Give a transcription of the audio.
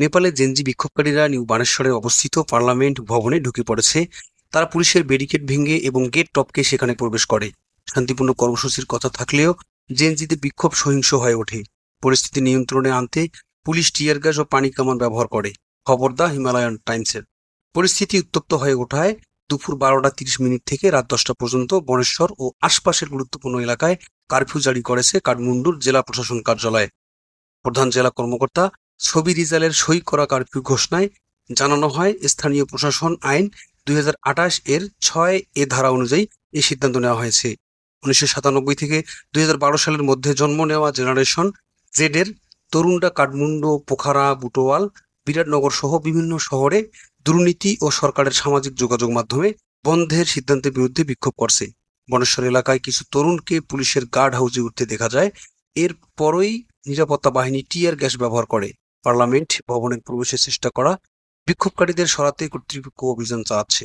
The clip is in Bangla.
নেপালের জেনজি বিক্ষোভকারীরা নিউ বানেশ্বরে অবস্থিত পার্লামেন্ট ভবনে ঢুকে পড়েছে। তারা পুলিশের ব্যারিকেড ভেঙে এবং গেট টপকে সেখানে প্রবেশ করে। শান্তিপূর্ণ কর্মসূচির কথা থাকলেও জেনজিদের বিক্ষোভ সহিংস হয়ে ওঠে। পরিস্থিতি নিয়ন্ত্রণে আনতে পুলিশ টিয়ার গ্যাস ও পানি কামান ব্যবহার করে, খবর দা হিমালয়ান টাইমসের। পরিস্থিতি উত্তপ্ত হয়ে ওঠায় দুপুর বারোটা তিরিশ মিনিট থেকে রাত দশটা পর্যন্ত বনেশ্বর ও আশপাশের গুরুত্বপূর্ণ এলাকায় কারফিউ জারি করেছে কাঠমান্ডুর জেলা প্রশাসন কার্যালয়। প্রধান জেলা কর্মকর্তা ছবি রিজালের সই করা কারফিউ ঘোষণায় জানানো হয়, স্থানীয় প্রশাসন আইন দুই হাজার আঠাশ এর ছয় এ ধারা অনুযায়ী এই সিদ্ধান্ত নেওয়া হয়েছে। উনিশশো সাতানব্বই থেকে দুই সালের মধ্যে জন্ম নেওয়া জেনারেশন জেড এর তরুণরা কাঠমান্ডু, পোখারা, বুটোয়াল, বিরাটনগর সহ বিভিন্ন শহরে দুর্নীতি ও সরকারের সামাজিক যোগাযোগ মাধ্যমে বন্ধের সিদ্ধান্তের বিরুদ্ধে বিক্ষোভ করছে। বনেশ্বর এলাকায় কিছু তরুণকে পুলিশের গার্ড হাউসে উঠতে দেখা যায়। এর পরই নিরাপত্তা বাহিনী টিয়ার গ্যাস ব্যবহার করে। পার্লামেন্ট ভবনের প্রবেশের চেষ্টা করা বিক্ষোভকারীদের সরাতে কর্তৃপক্ষ অভিযান চালাচ্ছে।